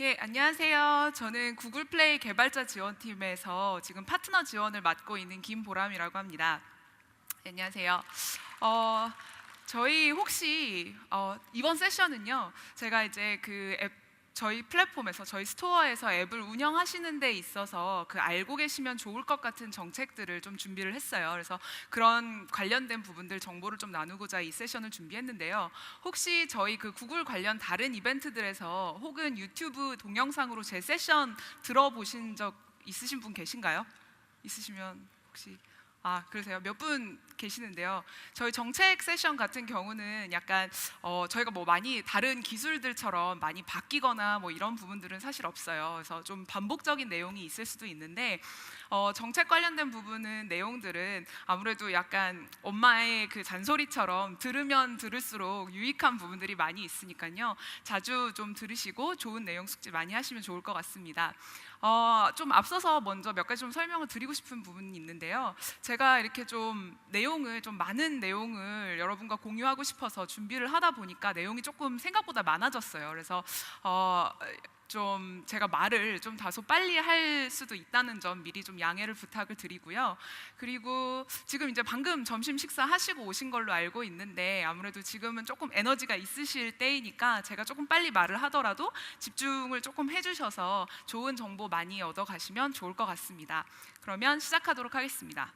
예, 안녕하세요. 저는 구글 플레이 개발자 지원팀에서 지금 파트너 지원을 맡고 있는 김보람이라고 합니다. 예, 안녕하세요. 어, 저희 혹시 어, 이번 세션은요, 제가 이제 그 앱, 저희 플랫폼에서 저희 스토어에서 앱을 운영하시는 데 있어서 그 알고 계시면 좋을 것 같은 정책들을 좀 준비를 했어요. 그래서 그런 관련된 부분들 정보를 좀 나누고자 이 세션을 준비했는데요. 혹시 저희 그 구글 관련 다른 이벤트들에서 혹은 유튜브 동영상으로 제 세션 들어보신 적 있으신 분 계신가요? 있으시면 혹시 아 그러세요? 몇 분 계시는데요. 저희 정책 세션 같은 경우는 약간 어, 저희가 뭐 많이 다른 기술들처럼 많이 바뀌거나 뭐 이런 부분들은 사실 없어요. 그래서 좀 반복적인 내용이 있을 수도 있는데 어, 정책 관련된 부분은 내용들은 아무래도 약간 엄마의 그 잔소리처럼 들으면 들을수록 유익한 부분들이 많이 있으니까요. 자주 좀 들으시고 좋은 내용 숙지 많이 하시면 좋을 것 같습니다. 어, 좀 앞서서 먼저 몇 가지 좀 설명을 드리고 싶은 부분이 있는데요. 제가 이렇게 좀 내용을 좀 많은 내용을 여러분과 공유하고 싶어서 준비를 하다 보니까 내용이 조금 생각보다 많아졌어요. 그래서 어, 좀 제가 말을 좀 다소 빨리 할 수도 있다는 점 미리 좀 양해를 부탁을 드리고요. 그리고 지금 이제 방금 점심 식사 하시고 오신 걸로 알고 있는데 아무래도 지금은 조금 에너지가 있으실 때이니까 제가 조금 빨리 말을 하더라도 집중을 조금 해주셔서 좋은 정보 많이 얻어 가시면 좋을 것 같습니다. 그러면 시작하도록 하겠습니다.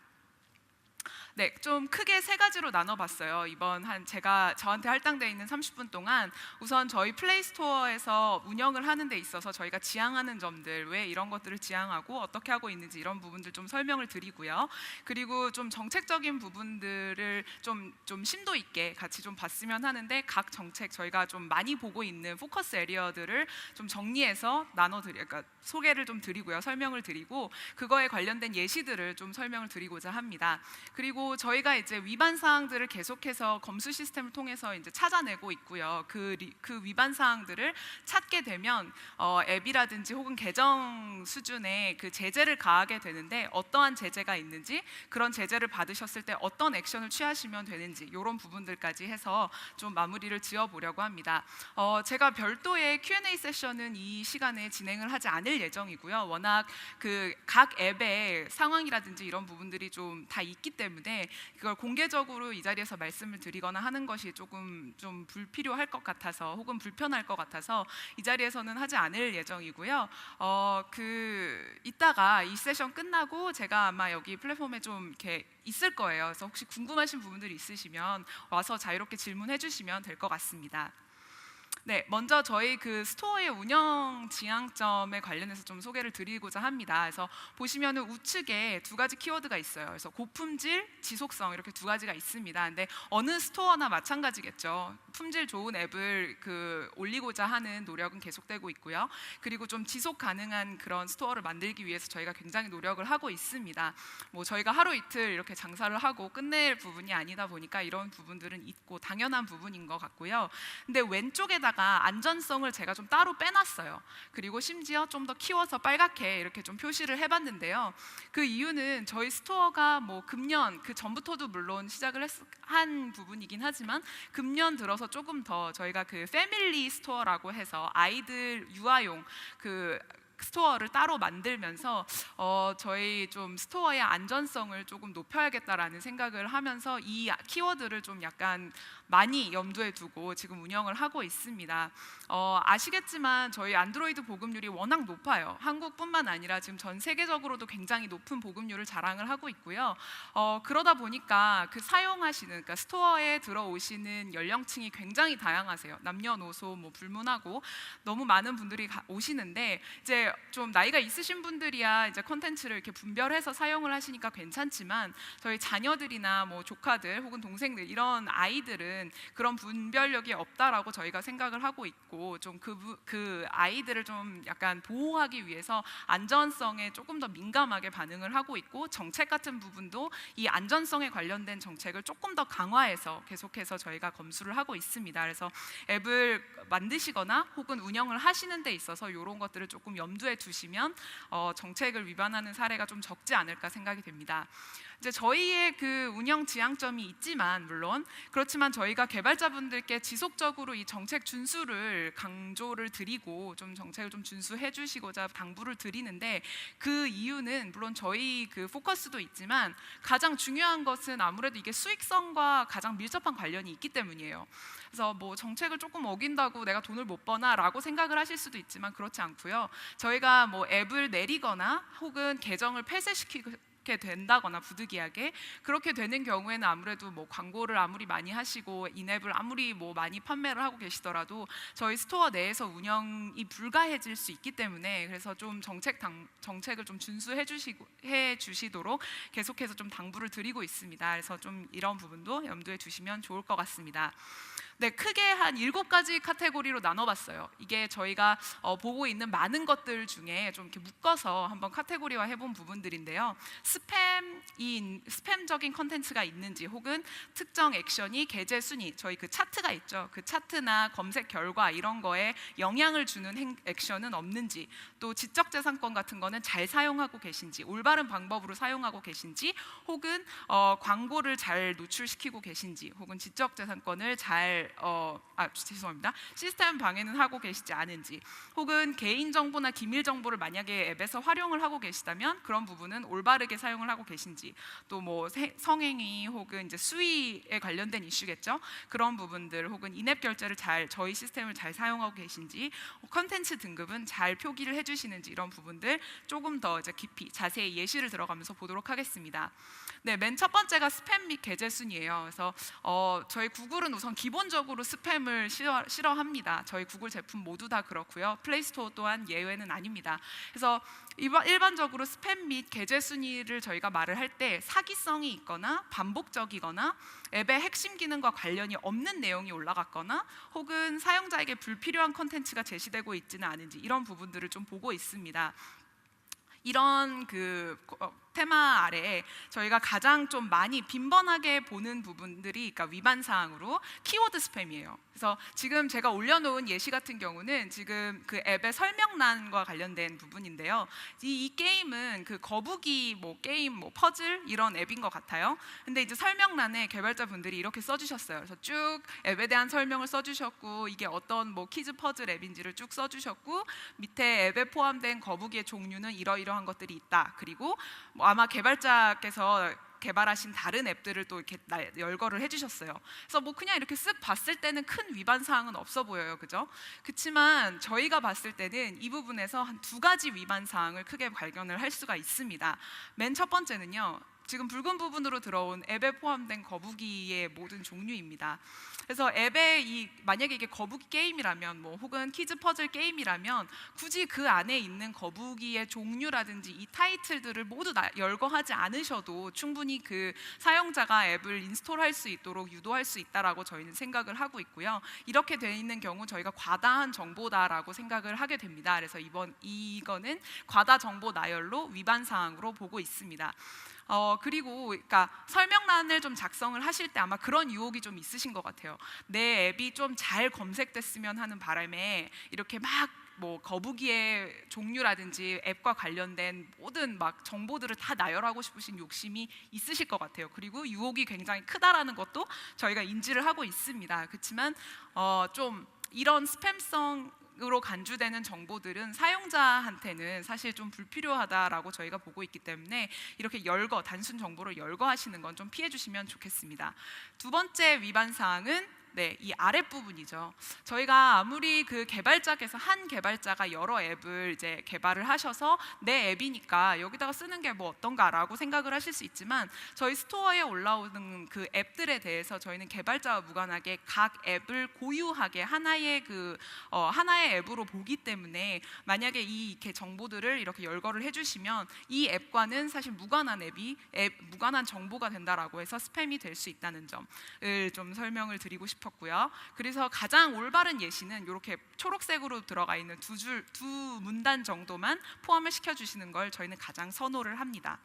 네, 좀 크게 세 가지로 나눠봤어요. 이번 한 제가 저한테 할당돼 있는 30분 동안 우선 저희 플레이 스토어에서 운영을 하는 데 있어서 저희가 지향하는 점들, 왜 이런 것들을 지향하고 어떻게 하고 있는지 이런 부분들 좀 설명을 드리고요. 그리고 좀 정책적인 부분들을 좀, 좀 심도 있게 같이 좀 봤으면 하는데 각 정책 저희가 좀 많이 보고 있는 포커스 에리어들을 좀 정리해서 나눠드리, 그러니까 소개를 좀 드리고요, 설명을 드리고 그거에 관련된 예시들을 좀 설명을 드리고자 합니다. 그리고 저희가 이제 위반 사항들을 계속해서 검수 시스템을 통해서 이제 찾아내고 있고요. 그, 리, 그 위반 사항들을 찾게 되면 어, 앱이라든지 혹은 계정 수준의 그 제재를 가하게 되는데 어떠한 제재가 있는지 그런 제재를 받으셨을 때 어떤 액션을 취하시면 되는지 이런 부분들까지 해서 좀 마무리를 지어보려고 합니다. 어, 제가 별도의 Q&A 세션은 이 시간에 진행을 하지 않을 예정이고요. 워낙 그 각 앱의 상황이라든지 이런 부분들이 좀 다 있기 때문에 그걸 공개적으로 이 자리에서 말씀을 드리거나 하는 것이 조금 좀 불필요할 것 같아서 혹은 불편할 것 같아서 이 자리에서는 하지 않을 예정이고요. 어, 그 이따가 이 세션 끝나고 제가 아마 여기 플랫폼에 좀 이렇게 있을 거예요. 그래서 혹시 궁금하신 부분들이 있으시면 와서 자유롭게 질문해 주시면 될 것 같습니다. 네, 먼저 저희 그 스토어의 운영 지향점에 관련해서 좀 소개를 드리고자 합니다. 그래서 보시면은 우측에 두 가지 키워드가 있어요. 그래서 고품질, 지속성 이렇게 두 가지가 있습니다. 근데 어느 스토어나 마찬가지겠죠. 품질 좋은 앱을 그 올리고자 하는 노력은 계속되고 있고요. 그리고 좀 지속 가능한 그런 스토어를 만들기 위해서 저희가 굉장히 노력을 하고 있습니다. 뭐 저희가 하루 이틀 이렇게 장사를 하고 끝낼 부분이 아니다 보니까 이런 부분들은 있고 당연한 부분인 것 같고요. 근데 왼쪽에다 가 안전성을 제가 좀 따로 빼놨어요. 그리고 심지어 좀 더 키워서 빨갛게 이렇게 좀 표시를 해봤는데요. 그 이유는 저희 스토어가 뭐 금년 그 전부터도 물론 시작을 했, 한 부분이긴 하지만 금년 들어서 조금 더 저희가 그 패밀리 스토어라고 해서 아이들 유아용 그 스토어를 따로 만들면서 어, 저희 좀 스토어의 안전성을 조금 높여야겠다라는 생각을 하면서 이 키워드를 좀 약간 많이 염두에 두고 지금 운영을 하고 있습니다. 어, 아시겠지만 저희 안드로이드 보급률이 워낙 높아요. 한국뿐만 아니라 지금 전 세계적으로도 굉장히 높은 보급률을 자랑을 하고 있고요. 어, 그러다 보니까 그 사용하시는 그러니까 스토어에 들어오시는 연령층이 굉장히 다양하세요. 남녀노소 뭐 불문하고 너무 많은 분들이 가, 오시는데 이제 좀 나이가 있으신 분들이야 이제 컨텐츠를 이렇게 분별해서 사용을 하시니까 괜찮지만 저희 자녀들이나 뭐 조카들 혹은 동생들 이런 아이들은 그런 분별력이 없다라고 저희가 생각을 하고 있고 좀그 그 아이들을 좀 약간 보호하기 위해서 안전성에 조금 더 민감하게 반응을 하고 있고 정책 같은 부분도 이 안전성에 관련된 정책을 조금 더 강화해서 계속해서 저희가 검수를 하고 있습니다. 그래서 앱을 만드시거나 혹은 운영을 하시는 데 있어서 이런 것들을 조금 염두 염두에 두시면 어, 정책을 위반하는 사례가 좀 적지 않을까 생각이 됩니다. 이제 저희의 그 운영 지향점이 있지만 물론 그렇지만 저희가 개발자분들께 지속적으로 이 정책 준수를 강조를 드리고 좀 정책을 좀 준수해 주시고자 당부를 드리는데 그 이유는 물론 저희 그 포커스도 있지만 가장 중요한 것은 아무래도 이게 수익성과 가장 밀접한 관련이 있기 때문이에요. 그래서 뭐 정책을 조금 어긴다고 내가 돈을 못 버나라고 생각을 하실 수도 있지만 그렇지 않고요. 저희가 뭐 앱을 내리거나 혹은 계정을 폐쇄시키고 게 된다거나 부득이하게 그렇게 되는 경우에는 아무래도 뭐 광고를 아무리 많이 하시고 인앱을 아무리 뭐 많이 판매를 하고 계시더라도 저희 스토어 내에서 운영이 불가해질 수 있기 때문에 그래서 좀 정책 당, 정책을 좀 준수해 주시고 해 주시도록 계속해서 좀 당부를 드리고 있습니다. 그래서 좀 이런 부분도 염두에 두시면 좋을 것 같습니다. 네, 크게 한 일곱 가지 카테고리로 나눠봤어요. 이게 저희가 어, 보고 있는 많은 것들 중에 좀 이렇게 묶어서 한번 카테고리화 해본 부분들인데요. 스팸이 스팸적인 컨텐츠가 있는지 혹은 특정 액션이 게재 순위 저희 그 차트가 있죠. 그 차트나 검색 결과 이런 거에 영향을 주는 행, 액션은 없는지 또 지적재산권 같은 거는 잘 사용하고 계신지 올바른 방법으로 사용하고 계신지 혹은 어, 광고를 잘 노출시키고 계신지 혹은 지적재산권을 잘 어, 아 죄송합니다 시스템 방해는 하고 계시지 않은지 혹은 개인 정보나 기밀 정보를 만약에 앱에서 활용을 하고 계시다면 그런 부분은 올바르게 사용을 하고 계신지 또 뭐 성행위 혹은 이제 수위에 관련된 이슈겠죠 그런 부분들 혹은 인앱 결제를 잘 저희 시스템을 잘 사용하고 계신지 컨텐츠 등급은 잘 표기를 해주시는지 이런 부분들 조금 더 이제 깊이 자세히 예시를 들어가면서 보도록 하겠습니다. 네, 맨 첫 번째가 스팸 및 게재 순이에요. 그래서 어, 저희 구글은 우선 기본적으로 스팸을 싫어, 싫어 합니다. 저희 구글 제품 모두 다 그렇고요. 플레이스토어 또한 예외는 아닙니다. 그래서 일반적으로 스팸 및 게재 순위를 저희가 말을 할 때 사기성이 있거나 반복적이거나 앱의 핵심 기능과 관련이 없는 내용이 올라갔거나 혹은 사용자에게 불필요한 컨텐츠가 제시되고 있지는 않은지 이런 부분들을 좀 보고 있습니다. 이런 그 어, 테마 아래에 저희가 가장 좀 많이 빈번하게 보는 부분들이 그러니까 위반 사항으로 키워드 스팸이에요. 그래서 지금 제가 올려놓은 예시 같은 경우는 지금 그 앱의 설명란과 관련된 부분인데요. 이, 이 게임은 그 거북이 뭐 게임 뭐 퍼즐 이런 앱인 것 같아요. 근데 이제 설명란에 개발자분들이 이렇게 써주셨어요. 그래서 쭉 앱에 대한 설명을 써주셨고 이게 어떤 뭐 키즈 퍼즐 앱인지를 쭉 써주셨고 밑에 앱에 포함된 거북이의 종류는 이러이러한 것들이 있다. 그리고 뭐 아마 개발자께서 개발하신 다른 앱들을 또 이렇게 열거를 해주셨어요. 그래서 뭐 그냥 이렇게 쓱 봤을 때는 큰 위반 사항은 없어 보여요, 그죠? 그렇지만 저희가 봤을 때는 이 부분에서 한 두 가지 위반 사항을 크게 발견을 할 수가 있습니다. 맨 첫 번째는요. 지금 붉은 부분으로 들어온 앱에 포함된 거북이의 모든 종류입니다. 그래서 앱에 이 만약에 이게 거북이 게임이라면 뭐 혹은 키즈 퍼즐 게임이라면 굳이 그 안에 있는 거북이의 종류라든지 이 타이틀들을 모두 나, 열거하지 않으셔도 충분히 그 사용자가 앱을 인스톨할 수 있도록 유도할 수 있다라고 저희는 생각을 하고 있고요. 이렇게 돼 있는 경우 저희가 과다한 정보다라고 생각을 하게 됩니다. 그래서 이번 이거는 과다 정보 나열로 위반 사항으로 보고 있습니다. 어, 그리고 그러니까 설명란을 좀 작성을 하실 때 아마 그런 유혹이 좀 있으신 것 같아요. 내 앱이 좀 잘 검색됐으면 하는 바람에 이렇게 막 뭐 거북이의 종류라든지 앱과 관련된 모든 막 정보들을 다 나열하고 싶으신 욕심이 있으실 것 같아요. 그리고 유혹이 굉장히 크다라는 것도 저희가 인지를 하고 있습니다. 그렇지만 어, 좀 이런 스팸성 으로 간주되는 정보들은 사용자한테는 사실 좀 불필요하다라고 저희가 보고 있기 때문에 이렇게 열거 단순 정보를 열거하시는 건 좀 피해 주시면 좋겠습니다. 두 번째 위반 사항은 네, 이 아랫 부분이죠. 저희가 아무리 그 개발자께서 한 개발자가 여러 앱을 이제 개발을 하셔서 내 앱이니까 여기다가 쓰는 게 뭐 어떤가라고 생각을 하실 수 있지만 저희 스토어에 올라오는 그 앱들에 대해서 저희는 개발자와 무관하게 각 앱을 고유하게 하나의 그 어, 하나의 앱으로 보기 때문에 만약에 이 이렇게 정보들을 이렇게 열거를 해주시면 이 앱과는 사실 무관한 앱이 앱 무관한 정보가 된다라고 해서 스팸이 될 수 있다는 점을 좀 설명을 드리고 싶. 싶었고요. 그래서 가장 올바른 예시는 이렇게 초록색으로 들어가 있는 두 줄, 두 문단 정도만 포함을 시켜주시는 걸 저희는 가장 선호를 합니다.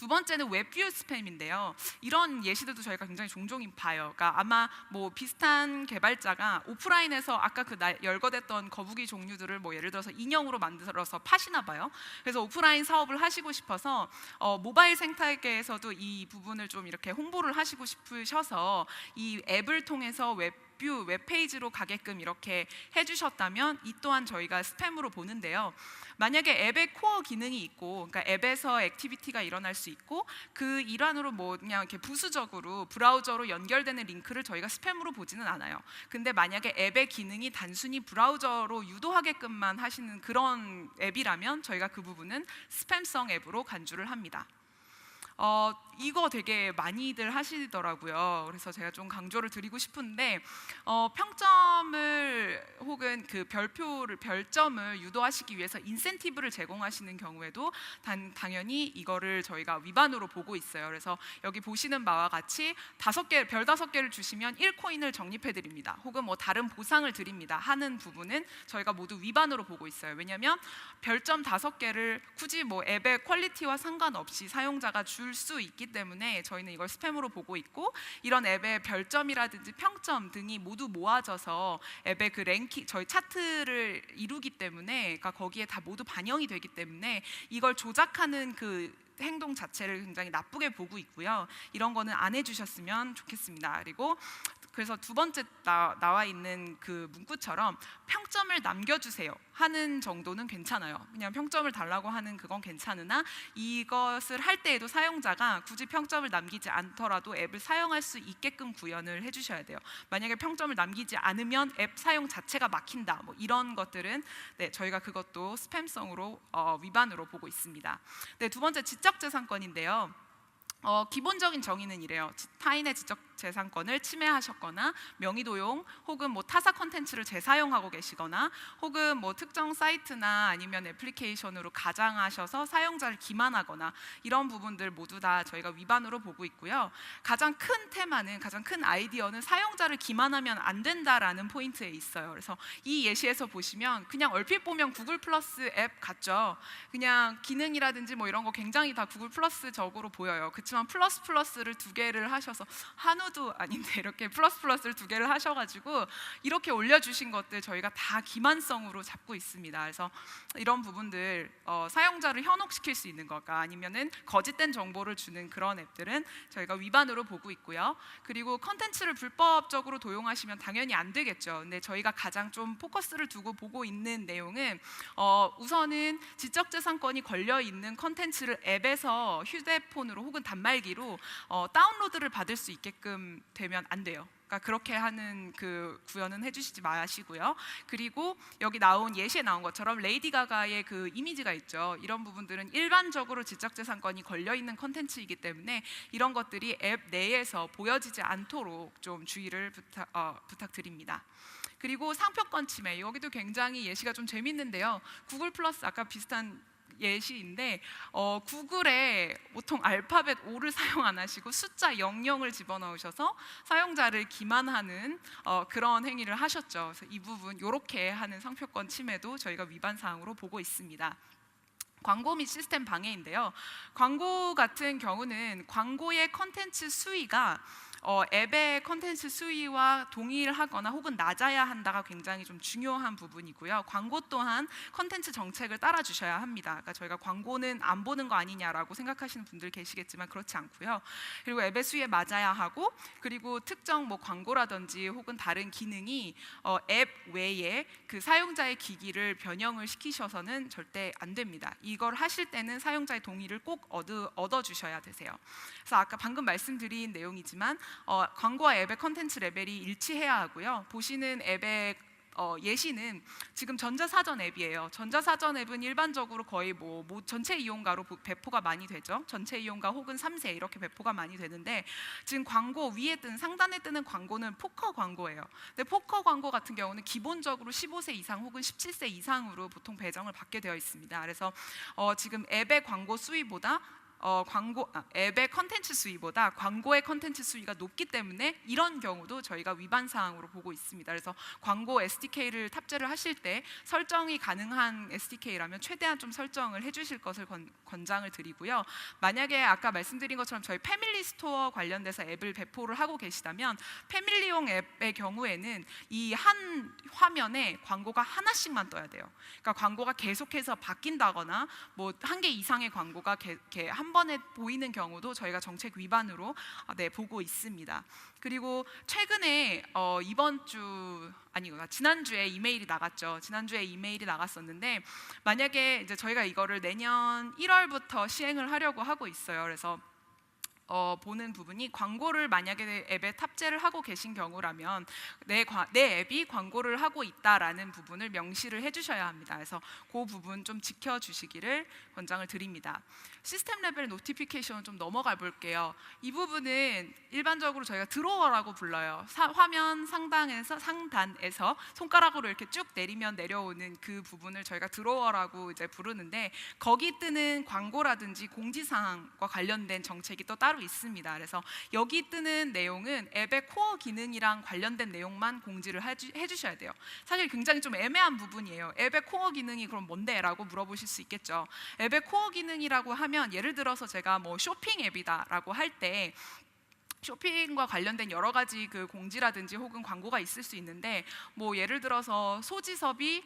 두 번째는 웹뷰 스팸인데요. 이런 예시들도 저희가 굉장히 종종 봐요. 그러니까 아마 뭐 비슷한 개발자가 오프라인에서 아까 그 나- 열거됐던 거북이 종류들을 뭐 예를 들어서 인형으로 만들어서 파시나 봐요. 그래서 오프라인 사업을 하시고 싶어서 어, 모바일 생態계에서도 이 부분을 좀 이렇게 홍보를 하시고 싶으셔서 이 앱을 통해서 웹 뷰 웹페이지로 가게끔 이렇게 해주셨다면 이 또한 저희가 스팸으로 보는데요. 만약에 앱의 코어 기능이 있고, 그러니까 앱에서 액티비티가 일어날 수 있고 그 일환으로 뭐 그냥 이렇게 부수적으로 브라우저로 연결되는 링크를 저희가 스팸으로 보지는 않아요. 근데 만약에 앱의 기능이 단순히 브라우저로 유도하게끔만 하시는 그런 앱이라면 저희가 그 부분은 스팸성 앱으로 간주를 합니다. 어, 이거 되게 많이들 하시더라고요. 그래서 제가 좀 강조를 드리고 싶은데 어, 평점을 혹은 그 별표를 별점을 유도하시기 위해서 인센티브를 제공하시는 경우에도 단, 당연히 이거를 저희가 위반으로 보고 있어요. 그래서 여기 보시는 바와 같이 다섯 개, 별 다섯 개를 주시면 1코인을 적립해 드립니다. 혹은 뭐 다른 보상을 드립니다. 하는 부분은 저희가 모두 위반으로 보고 있어요. 왜냐하면 별점 다섯 개를 굳이 뭐 앱의 퀄리티와 상관없이 사용자가 줄수 있기 때문에 저희는 이걸 스팸으로 보고 있고 이런 앱의 별점이라든지 평점 등이 모두 모아져서 앱의 그 랭킹 저희 차트를 이루기 때문에 그러니까 거기에 다 모두 반영이 되기 때문에 이걸 조작하는 그 행동 자체를 굉장히 나쁘게 보고 있고요. 이런 거는 안 해주셨으면 좋겠습니다. 그리고 그래서 두 번째 나, 나와 있는 그 문구처럼 평점을 남겨주세요 하는 정도는 괜찮아요. 그냥 평점을 달라고 하는 그건 괜찮으나 이것을 할 때에도 사용자가 굳이 평점을 남기지 않더라도 앱을 사용할 수 있게끔 구현을 해주셔야 돼요. 만약에 평점을 남기지 않으면 앱 사용 자체가 막힌다. 뭐 이런 것들은 네, 저희가 그것도 스팸성으로 어, 위반으로 보고 있습니다. 네, 두 번째 지적재산권인데요. 어, 기본적인 정의는 이래요. 지- 타인의 지적 재산권을 침해하셨거나 명의 도용 혹은 뭐 타사 컨텐츠를 재사용하고 계시거나 혹은 뭐 특정 사이트나 아니면 애플리케이션으로 가장하셔서 사용자를 기만하거나 이런 부분들 모두 다 저희가 위반으로 보고 있고요. 가장 큰 테마는 가장 큰 아이디어는 사용자를 기만하면 안 된다라는 포인트에 있어요. 그래서 이 예시에서 보시면 그냥 얼핏 보면 구글 플러스 앱 같죠. 그냥 기능이라든지 뭐 이런 거 굉장히 다 구글 플러스 적으로 보여요. 그렇지만 플러스 플러스를 두 개를 하셔서 한우 도 아닌데 이렇게 플러스 플러스를 두 개를 하셔가지고 이렇게 올려주신 것들 저희가 다 기만성으로 잡고 있습니다. 그래서 이런 부분들 어, 사용자를 현혹시킬 수 있는 거가 아니면은 거짓된 정보를 주는 그런 앱들은 저희가 위반으로 보고 있고요. 그리고 컨텐츠를 불법적으로 도용하시면 당연히 안 되겠죠. 근데 저희가 가장 좀 포커스를 두고 보고 있는 내용은 어, 우선은 지적재산권이 걸려 있는 컨텐츠를 앱에서 휴대폰으로 혹은 단말기로 어, 다운로드를 받을 수 있게끔 되면 안 돼요. 그러니까 그렇게 하는 그 구현은 해주시지 마시고요. 그리고 여기 나온 예시에 나온 것처럼 레이디 가가의 그 이미지가 있죠. 이런 부분들은 일반적으로 지적재산권이 걸려 있는 컨텐츠이기 때문에 이런 것들이 앱 내에서 보여지지 않도록 좀 주의를 부탁, 어, 부탁드립니다. 그리고 상표권 침해 여기도 굉장히 예시가 좀 재밌는데요. 구글 플러스 아까 비슷한 예시인데 어, 구글에 보통 알파벳 O를 사용 안 하시고 숫자 00을 집어넣으셔서 사용자를 기만하는 어, 그런 행위를 하셨죠. 그래서 이 부분 이렇게 하는 상표권 침해도 저희가 위반 사항으로 보고 있습니다. 광고 및 시스템 방해인데요. 광고 같은 경우는 광고의 컨텐츠 수위가 어, 앱의 컨텐츠 수위와 동일하거나 혹은 낮아야 한다가 굉장히 좀 중요한 부분이고요. 광고 또한 컨텐츠 정책을 따라 주셔야 합니다. 그러니까 저희가 광고는 안 보는 거 아니냐라고 생각하시는 분들 계시겠지만 그렇지 않고요. 그리고 앱의 수위에 맞아야 하고 그리고 특정 뭐 광고라든지 혹은 다른 기능이 어, 앱 외에 그 사용자의 기기를 변형을 시키셔서는 절대 안 됩니다. 이걸 하실 때는 사용자의 동의를 꼭 얻어, 얻어 주셔야 되세요. 그래서 아까 방금 말씀드린 내용이지만 어, 광고와 앱의 컨텐츠 레벨이 일치해야 하고요. 보시는 앱의 어, 예시는 지금 전자사전 앱이에요. 전자사전 앱은 일반적으로 거의 뭐, 뭐 전체 이용가로 보- 배포가 많이 되죠. 전체 이용가 혹은 3세 이렇게 배포가 많이 되는데 지금 광고 위에 뜬 상단에 뜨는 광고는 포커 광고예요. 근데 포커 광고 같은 경우는 기본적으로 15세 이상 혹은 17세 이상으로 보통 배정을 받게 되어 있습니다. 그래서 어, 지금 앱의 광고 수위보다 어, 광고 아, 앱의 컨텐츠 수위보다 광고의 컨텐츠 수위가 높기 때문에 이런 경우도 저희가 위반 사항으로 보고 있습니다. 그래서 광고 SDK를 탑재를 하실 때 설정이 가능한 SDK라면 최대한 좀 설정을 해주실 것을 권, 권장을 드리고요. 만약에 아까 말씀드린 것처럼 저희 패밀리 스토어 관련돼서 앱을 배포를 하고 계시다면 패밀리용 앱의 경우에는 이 한 화면에 광고가 하나씩만 떠야 돼요. 그러니까 광고가 계속해서 바뀐다거나 뭐 한 개 이상의 광고가 게- 이렇게 한 번에 보이는 경우도 저희가 정책 위반으로 아, 네 보고 있습니다. 그리고 최근에 어, 이번 주 아니구나 지난주에 이메일이 나갔죠. 지난주에 이메일이 나갔었는데 만약에 이제 저희가 이거를 내년 1월부터 시행을 하려고 하고 있어요. 그래서 어, 보는 부분이 광고를 만약에 앱에 탑재를 하고 계신 경우라면 내, 과- 내 앱이 광고를 하고 있다라는 부분을 명시를 해주셔야 합니다. 그래서 그 부분 좀 지켜주시기를 권장을 드립니다. 시스템 레벨 노티피케이션 좀 넘어가 볼게요. 이 부분은 일반적으로 저희가 드로워라고 불러요. 사- 화면 상단에서 상단에서 손가락으로 이렇게 쭉 내리면 내려오는 그 부분을 저희가 드로워라고 이제 부르는데 거기 뜨는 광고라든지 공지사항과 관련된 정책이 또 따로 있습니다. 그래서 여기 뜨는 내용은 앱의 코어 기능이랑 관련된 내용만 공지를 해주, 해주셔야 돼요. 사실 굉장히 좀 애매한 부분이에요. 앱의 코어 기능이 그럼 뭔데?라고 물어보실 수 있겠죠. 앱의 코어 기능이라고 하면 예를 들어서 제가 뭐 쇼핑 앱이다라고 할때 쇼핑과 관련된 여러 가지 그 공지라든지 혹은 광고가 있을 수 있는데 뭐 예를 들어서 소지섭이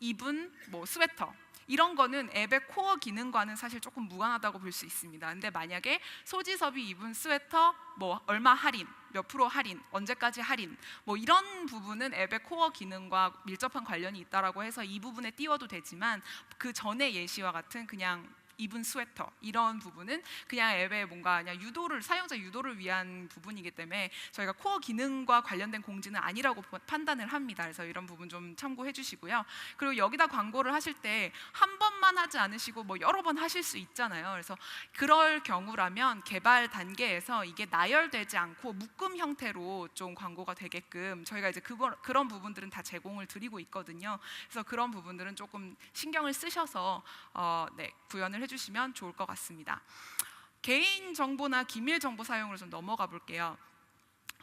입은 뭐 스웨터 이런 거는 앱의 코어 기능과는 사실 조금 무관하다고 볼 수 있습니다. 근데 만약에 소지섭이 입은 스웨터 뭐 얼마 할인, 몇 프로 할인, 언제까지 할인 뭐 이런 부분은 앱의 코어 기능과 밀접한 관련이 있다라고 해서 이 부분에 띄워도 되지만 그 전의 예시와 같은 그냥 입은 스웨터 이런 부분은 그냥 앱에 뭔가 그냥 유도를 사용자 유도를 위한 부분이기 때문에 저희가 코어 기능과 관련된 공지는 아니라고 보- 판단을 합니다. 그래서 이런 부분 좀 참고해 주시고요. 그리고 여기다 광고를 하실 때 한 번만 하지 않으시고 뭐 여러 번 하실 수 있잖아요. 그래서 그럴 경우라면 개발 단계에서 이게 나열되지 않고 묶음 형태로 좀 광고가 되게끔 저희가 이제 그거, 그런 부분들은 다 제공을 드리고 있거든요. 그래서 그런 부분들은 조금 신경을 쓰셔서 어, 네, 구현을 해주시면 좋을 것 같습니다. 개인 정보나 기밀 정보 사용으로 좀 넘어가 볼게요.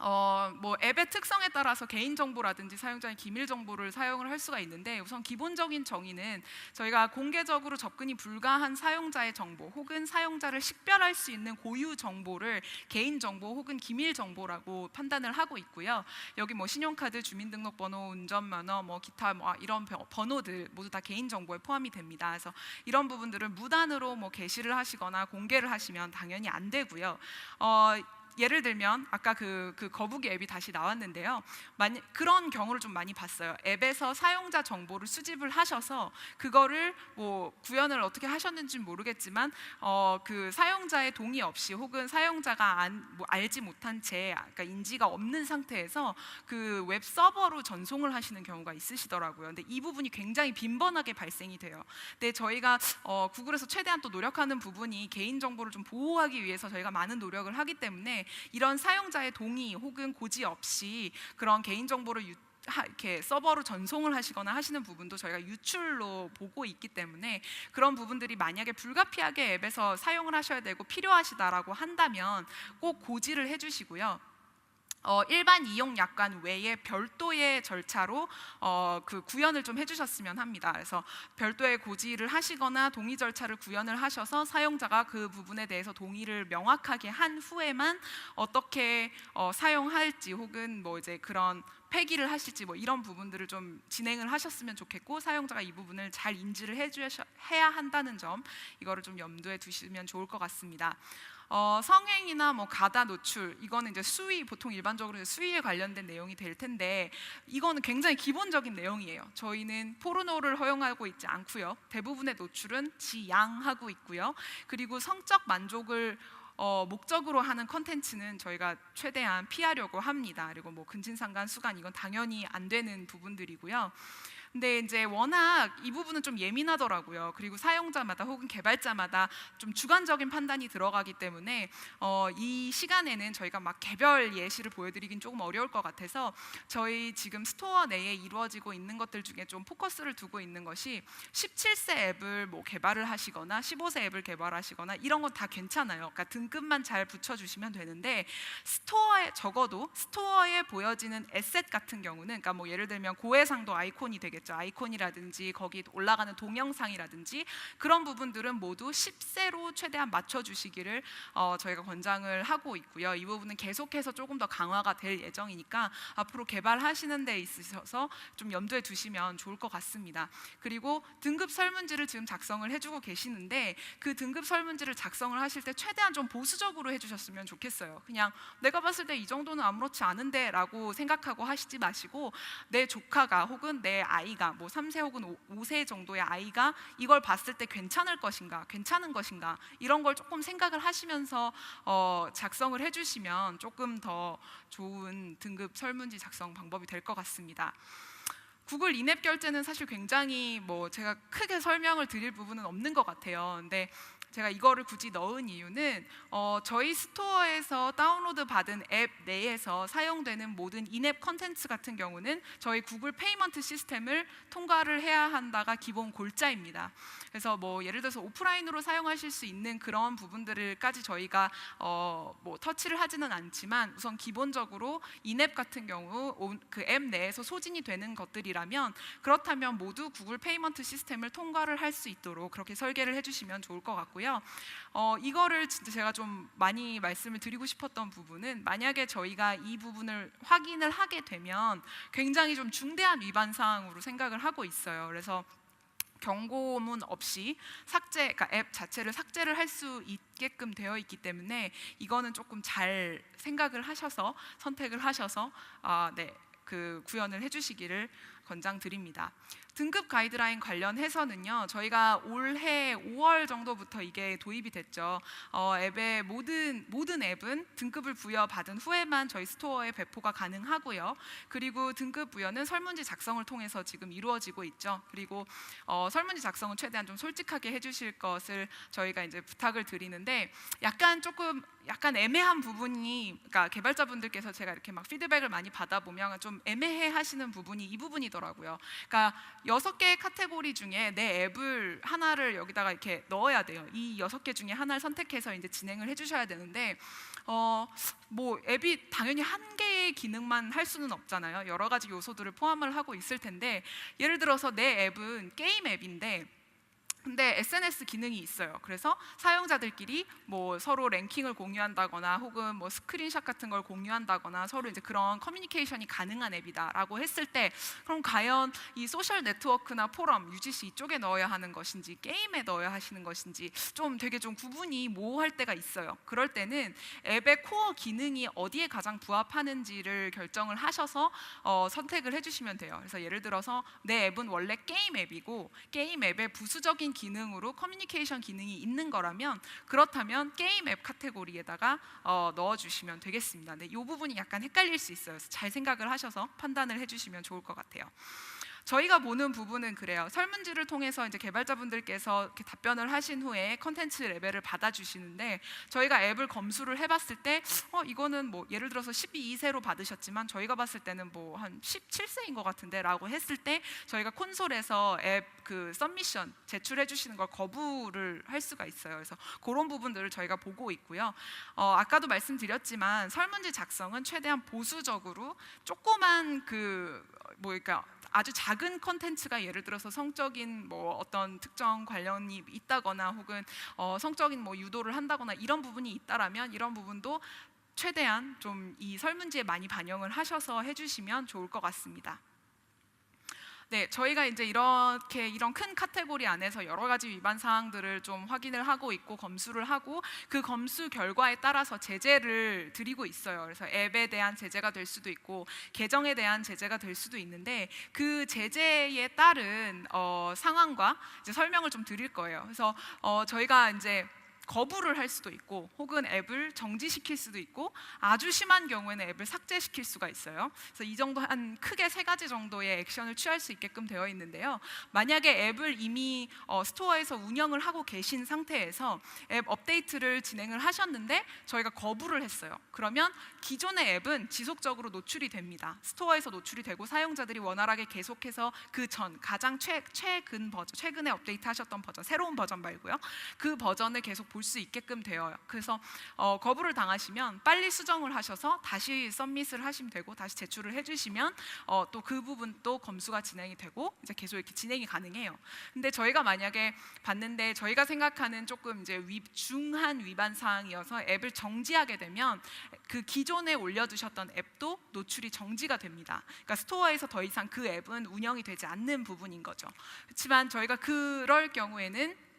어, 뭐 앱의 특성에 따라서 개인 정보라든지 사용자의 기밀 정보를 사용을 할 수가 있는데 우선 기본적인 정의는 저희가 공개적으로 접근이 불가한 사용자의 정보 혹은 사용자를 식별할 수 있는 고유 정보를 개인 정보 혹은 기밀 정보라고 판단을 하고 있고요. 여기 뭐 신용카드, 주민등록번호, 운전면허, 뭐 기타 뭐 이런 번- 번호들 모두 다 개인 정보에 포함이 됩니다. 그래서 이런 부분들을 무단으로 뭐 게시를 하시거나 공개를 하시면 당연히 안 되고요. 어, 예를 들면 아까 그, 그 거북이 앱이 다시 나왔는데요. 만, 그런 경우를 좀 많이 봤어요. 앱에서 사용자 정보를 수집을 하셔서 그거를 뭐 구현을 어떻게 하셨는지 는 모르겠지만 어, 그 사용자의 동의 없이 혹은 사용자가 안, 뭐 알지 못한 채 그러니까 인지가 없는 상태에서 그 웹 서버로 전송을 하시는 경우가 있으시더라고요. 근데 이 부분이 굉장히 빈번하게 발생이 돼요. 근데 저희가 어, 구글에서 최대한 또 노력하는 부분이 개인 정보를 좀 보호하기 위해서 저희가 많은 노력을 하기 때문에 이런 사용자의 동의 혹은 고지 없이 그런 개인 정보를 유, 하, 이렇게 서버로 전송을 하시거나 하시는 부분도 저희가 유출로 보고 있기 때문에 그런 부분들이 만약에 불가피하게 앱에서 사용을 하셔야 되고 필요하시다라고 한다면 꼭 고지를 해주시고요. 어, 일반 이용 약관 외에 별도의 절차로 어, 그 구현을 좀 해주셨으면 합니다. 그래서 별도의 고지를 하시거나 동의 절차를 구현을 하셔서 사용자가 그 부분에 대해서 동의를 명확하게 한 후에만 어떻게 어, 사용할지 혹은 뭐 이제 그런 폐기를 하실지 뭐 이런 부분들을 좀 진행을 하셨으면 좋겠고 사용자가 이 부분을 잘 인지를 해주셔 해야 한다는 점 이거를 좀 염두에 두시면 좋을 것 같습니다. 어, 성행이나 뭐 가다 노출 이거는 이제 수위 보통 일반적으로 수위에 관련된 내용이 될 텐데 이거는 굉장히 기본적인 내용이에요. 저희는 포르노를 허용하고 있지 않고요. 대부분의 노출은 지양하고 있고요. 그리고 성적 만족을 어, 목적으로 하는 컨텐츠는 저희가 최대한 피하려고 합니다. 그리고 뭐 근친상간 수간 이건 당연히 안 되는 부분들이고요. 근데 이제 워낙 이 부분은 좀 예민하더라고요. 그리고 사용자마다 혹은 개발자마다 좀 주관적인 판단이 들어가기 때문에 어, 이 시간에는 저희가 막 개별 예시를 보여드리긴 조금 어려울 것 같아서 저희 지금 스토어 내에 이루어지고 있는 것들 중에 좀 포커스를 두고 있는 것이 17세 앱을 뭐 개발을 하시거나 15세 앱을 개발하시거나 이런 건 다 괜찮아요. 그러니까 등급만 잘 붙여주시면 되는데 스토어에 적어도 스토어에 보여지는 에셋 같은 경우는 그러니까 뭐 예를 들면 고해상도 아이콘이 되 겠죠. 아이콘이라든지 거기 올라가는 동영상이라든지 그런 부분들은 모두 10세로 최대한 맞춰주시기를 어, 저희가 권장을 하고 있고요. 이 부분은 계속해서 조금 더 강화가 될 예정이니까 앞으로 개발하시는 데 있어서 좀 염두에 두시면 좋을 것 같습니다. 그리고 등급 설문지를 지금 작성을 해주고 계시는데 그 등급 설문지를 작성을 하실 때 최대한 좀 보수적으로 해주셨으면 좋겠어요. 그냥 내가 봤을 때 이 정도는 아무렇지 않은데라고 생각하고 하시지 마시고 내 조카가 혹은 내 아이 가 뭐 3세 혹은 5 세 정도의 아이가 이걸 봤을 때 괜찮을 것인가, 괜찮은 것인가 이런 걸 조금 생각을 하시면서 어, 작성을 해주시면 조금 더 좋은 등급 설문지 작성 방법이 될 것 같습니다. 구글 인앱 결제는 사실 굉장히 뭐 제가 크게 설명을 드릴 부분은 없는 것 같아요. 근데 제가 이거를 굳이 넣은 이유는 어, 저희 스토어에서 다운로드 받은 앱 내에서 사용되는 모든 인앱 컨텐츠 같은 경우는 저희 구글 페이먼트 시스템을 통과를 해야 한다가 기본 골자입니다. 그래서 뭐 예를 들어서 오프라인으로 사용하실 수 있는 그런 부분들을까지 저희가 어, 뭐 터치를 하지는 않지만 우선 기본적으로 인앱 같은 경우 그 앱 내에서 소진이 되는 것들이라면 그렇다면 모두 구글 페이먼트 시스템을 통과를 할 수 있도록 그렇게 설계를 해주시면 좋을 것 같고요. 어, 이거를 진짜 제가 좀 많이 말씀을 드리고 싶었던 부분은 만약에 저희가 이 부분을 확인을 하게 되면 굉장히 좀 중대한 위반 사항으로 생각을 하고 있어요. 그래서 경고문 없이 삭제, 그러니까 앱 자체를 삭제를 할 수 있게끔 되어 있기 때문에 이거는 조금 잘 생각을 하셔서 선택을 하셔서 아, 네, 그 구현을 해주시기를 권장드립니다. 등급 가이드라인 관련해서는요 저희가 올해 5월 정도부터 이게 도입이 됐죠. 어, 앱의 모든 모든 앱은 등급을 부여받은 후에만 저희 스토어에 배포가 가능하고요. 그리고 등급 부여는 설문지 작성을 통해서 지금 이루어지고 있죠. 그리고 어, 설문지 작성은 최대한 좀 솔직하게 해주실 것을 저희가 이제 부탁을 드리는데 약간 조금 약간 애매한 부분이 그러니까 개발자분들께서 제가 이렇게 막 피드백을 많이 받아보면 좀 애매해 하시는 부분이 이 부분이더라고요. 그러니까 여섯 개의 카테고리 중에 내 앱을 하나를 여기다가 이렇게 넣어야 돼요. 이 여섯 개 중에 하나를 선택해서 이제 진행을 해주셔야 되는데, 어, 뭐 앱이 당연히 한 개의 기능만 할 수는 없잖아요. 여러 가지 요소들을 포함을 하고 있을 텐데, 예를 들어서 내 앱은 게임 앱인데. 근데 SNS 기능이 있어요. 그래서 사용자들끼리 뭐 서로 랭킹을 공유한다거나 혹은 뭐 스크린샷 같은 걸 공유한다거나 서로 이제 그런 커뮤니케이션이 가능한 앱이다라고 했을 때 그럼 과연 이 소셜 네트워크나 포럼 UGC 이쪽에 넣어야 하는 것인지 게임에 넣어야 하시는 것인지 좀 되게 좀 구분이 모호할 때가 있어요. 그럴 때는 앱의 코어 기능이 어디에 가장 부합하는지를 결정을 하셔서 어, 선택을 해주시면 돼요. 그래서 예를 들어서 내 앱은 원래 게임 앱이고 게임 앱의 부수적인 기능으로 커뮤니케이션 기능이 있는 거라면 그렇다면 게임 앱 카테고리에다가 어, 넣어주시면 되겠습니다. 네, 이 부분이 약간 헷갈릴 수 있어요. 잘 생각을 하셔서 판단을 해주시면 좋을 것 같아요. 저희가 보는 부분은 그래요. 설문지를 통해서 이제 개발자분들께서 답변을 하신 후에 컨텐츠 레벨을 받아주시는데 저희가 앱을 검수를 해봤을 때 어, 이거는 뭐 예를 들어서 12세로 받으셨지만 저희가 봤을 때는 뭐 한 17세인 것 같은데라고 했을 때 저희가 콘솔에서 앱그 썸미션 제출해 주시는 걸 거부를 할 수가 있어요. 그래서 그런 부분들을 저희가 보고 있고요. 어, 아까도 말씀드렸지만 설문지 작성은 최대한 보수적으로 조그만 그뭐 그러니까 아주 작은 컨텐츠가 예를 들어서 성적인 뭐 어떤 특정 관련이 있다거나 혹은 어 성적인 뭐 유도를 한다거나 이런 부분이 있다라면 이런 부분도 최대한 좀 이 설문지에 많이 반영을 하셔서 해주시면 좋을 것 같습니다. 네, 저희가 이제 이렇게 이런 큰 카테고리 안에서 여러 가지 위반 사항들을 좀 확인을 하고 있고 검수를 하고 그 검수 결과에 따라서 제재를 드리고 있어요. 그래서 앱에 대한 제재가 될 수도 있고 계정에 대한 제재가 될 수도 있는데 그 제재에 따른 어, 상황과 이제 설명을 좀 드릴 거예요. 그래서 어, 저희가 이제 거부를 할 수도 있고 혹은 앱을 정지시킬 수도 있고 아주 심한 경우에는 앱을 삭제시킬 수가 있어요. 그래서 이 정도 한 크게 세 가지 정도의 액션을 취할 수 있게끔 되어 있는데요. 만약에 앱을 이미 어, 스토어에서 운영을 하고 계신 상태에서 앱 업데이트를 진행을 하셨는데 저희가 거부를 했어요. 그러면 기존의 앱은 지속적으로 노출이 됩니다. 스토어에서 노출이 되고 사용자들이 원활하게 계속해서 그 전 가장 최, 최근 버전, 최근에 업데이트하셨던 버전, 새로운 버전 말고요. 그 버전을 계속 볼 수 있게끔 되어요. 그래서 어, 거부를 당하시면 빨리 수정을 하셔서 다시 서밋을 하시면 되고 다시 제출을 해주시면 어, 또그 부분 또 검수가 진행이 되고 이제 계속 이렇게 진행이 가능해요. 근데 저희가 만약에 봤는데 저희가 생각하는 조금 이제 위, 중한 위반 사항이어서 앱을 정지하게 되면 그 기존에 올려두셨던 앱도 노출이 정지가 됩니다. 그러니까 스토어에서 더 이상 그 앱은 운영이 되지 않는 부분인 거죠. 그렇지만 저희가 그럴 경우에는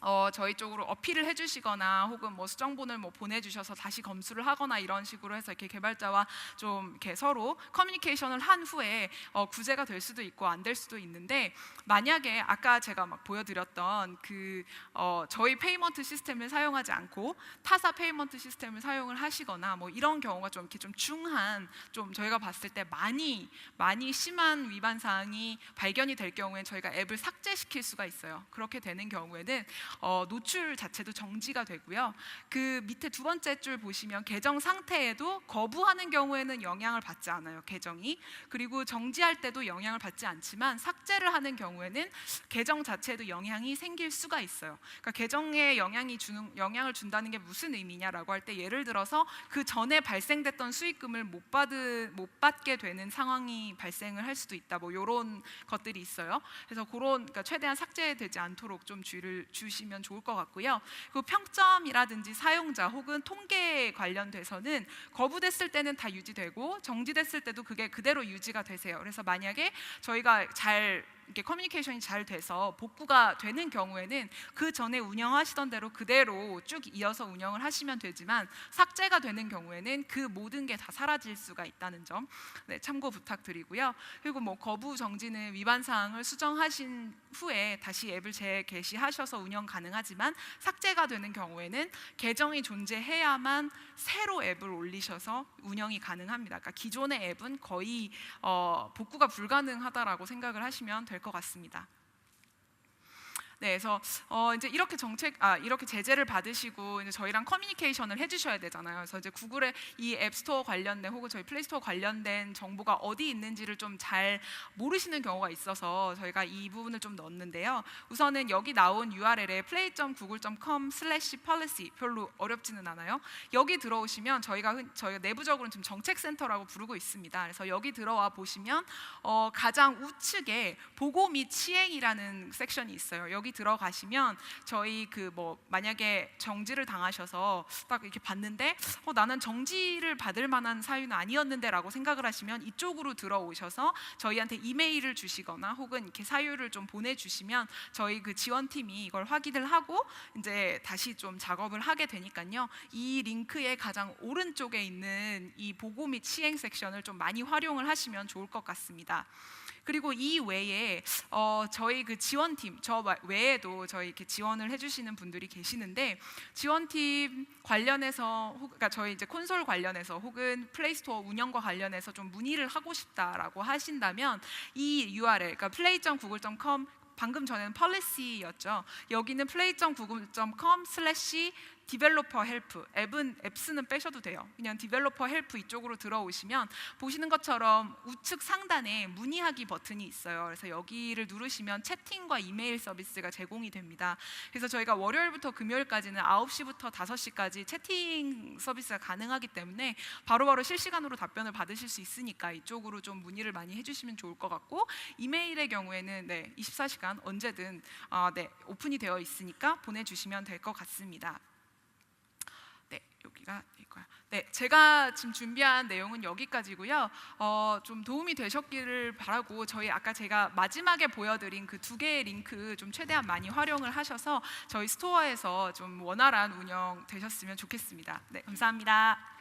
어, 저희 쪽으로 어필을 해주시거나 혹은 뭐 수정본을 뭐 보내주셔서 다시 검수를 하거나 이런 식으로 해서 이렇게 개발자와 좀 이렇게 서로 커뮤니케이션을 한 후에 어, 구제가 될 수도 있고 안 될 수도 있는데 만약에 아까 제가 막 보여드렸던 그 어, 저희 페이먼트 시스템을 사용하지 않고 타사 페이먼트 시스템을 사용을 하시거나 뭐 이런 경우가 좀 이렇게 좀 중한 좀 저희가 봤을 때 많이 많이 심한 위반 사항이 발견이 될 경우엔 저희가 앱을 삭제시킬 수가 있어요. 그렇게 되는 경우에는 어, 노출 자체도 정지가 되고요. 그 밑에 두 번째 줄 보시면 계정 상태에도 거부하는 경우에는 영향을 받지 않아요. 계정이 그리고 정지할 때도 영향을 받지 않지만 삭제를 하는 경우에는 계정 자체에도 영향이 생길 수가 있어요. 그러니까 계정에 영향이 주는 영향을 준다는 게 무슨 의미냐라고 할 때 예를 들어서 그 전에 발생됐던 수익금을 못 받을 못 받게 되는 상황이 발생을 할 수도 있다. 뭐 이런 것들이 있어요. 그래서 그런 그러니까 최대한 삭제되지 않도록 좀 주의를 주시 면 좋을 것 같고요. 그 평점이라든지 사용자 혹은 통계 관련돼서는 거부됐을 때는 다 유지되고 정지됐을 때도 그게 그대로 유지가 되세요. 그래서 만약에 저희가 잘 이렇게 커뮤니케이션이 잘 돼서 복구가 되는 경우에는 그 전에 운영하시던 대로 그대로 쭉 이어서 운영을 하시면 되지만 삭제가 되는 경우에는 그 모든 게 다 사라질 수가 있다는 점 네, 참고 부탁드리고요. 그리고 뭐 거부 정지는 위반 사항을 수정하신 후에 다시 앱을 재개시하셔서 운영 가능하지만 삭제가 되는 경우에는 계정이 존재해야만 새로 앱을 올리셔서 운영이 가능합니다. 그러니까 기존의 앱은 거의 어, 복구가 불가능하다라고 생각을 하시면 될것 같습니다. 네, 그래서 어 이제 이렇게 정책 아 이렇게 제재를 받으시고 이제 저희랑 커뮤니케이션을 해주셔야 되잖아요. 그래서 이제 구글의 이 앱스토어 관련된 혹은 저희 플레이스토어 관련된 정보가 어디 있는지를 좀 잘 모르시는 경우가 있어서 저희가 이 부분을 좀 넣었는데요. 우선은 여기 나온 URL에 play.google.com/policy 별로 어렵지는 않아요. 여기 들어오시면 저희가 흔- 저희가 내부적으로는 지금 정책센터라고 부르고 있습니다. 그래서 여기 들어와 보시면 어 가장 우측에 보고 및 시행이라는 섹션이 있어요. 여기 들어가시면 저희 그 뭐 만약에 정지를 당하셔서 딱 이렇게 봤는데 어, 나는 정지를 받을 만한 사유는 아니었는데라고 생각을 하시면 이쪽으로 들어오셔서 저희한테 이메일을 주시거나 혹은 이렇게 사유를 좀 보내주시면 저희 그 지원팀이 이걸 확인을 하고 이제 다시 좀 작업을 하게 되니까요. 이 링크의 가장 오른쪽에 있는 이 보고 및 시행 섹션을 좀 많이 활용을 하시면 좋을 것 같습니다. 그리고 이 외에 어, 저희 그 지원팀 저 와- 외에도 저희 이렇게 지원을 해주시는 분들이 계시는데 지원팀 관련해서 혹, 그러니까 저희 이제 콘솔 관련해서 혹은 플레이스토어 운영과 관련해서 좀 문의를 하고 싶다라고 하신다면 이 URL 그러니까 play.google.com 방금 전에는 policy였죠. 여기는 play.google.com/slash 디벨로퍼 헬프 앱은 앱스는 빼셔도 돼요. 그냥 디벨로퍼 헬프 이쪽으로 들어오시면 보시는 것처럼 우측 상단에 문의하기 버튼이 있어요. 그래서 여기를 누르시면 채팅과 이메일 서비스가 제공이 됩니다. 그래서 저희가 월요일부터 금요일까지는 9시부터 5시까지 채팅 서비스가 가능하기 때문에 바로바로 실시간으로 답변을 받으실 수 있으니까 이쪽으로 좀 문의를 많이 해주시면 좋을 것 같고 이메일의 경우에는 네 24시간 언제든 아, 네 오픈이 되어 있으니까 보내주시면 될 것 같습니다. 네, 여기가 이거야. 네, 제가 지금 준비한 내용은 여기까지고요. 어, 좀 도움이 되셨기를 바라고 저희 아까 제가 마지막에 보여드린 그 두 개의 링크 좀 최대한 많이 활용을 하셔서 저희 스토어에서 좀 원활한 운영 되셨으면 좋겠습니다. 네, 감사합니다.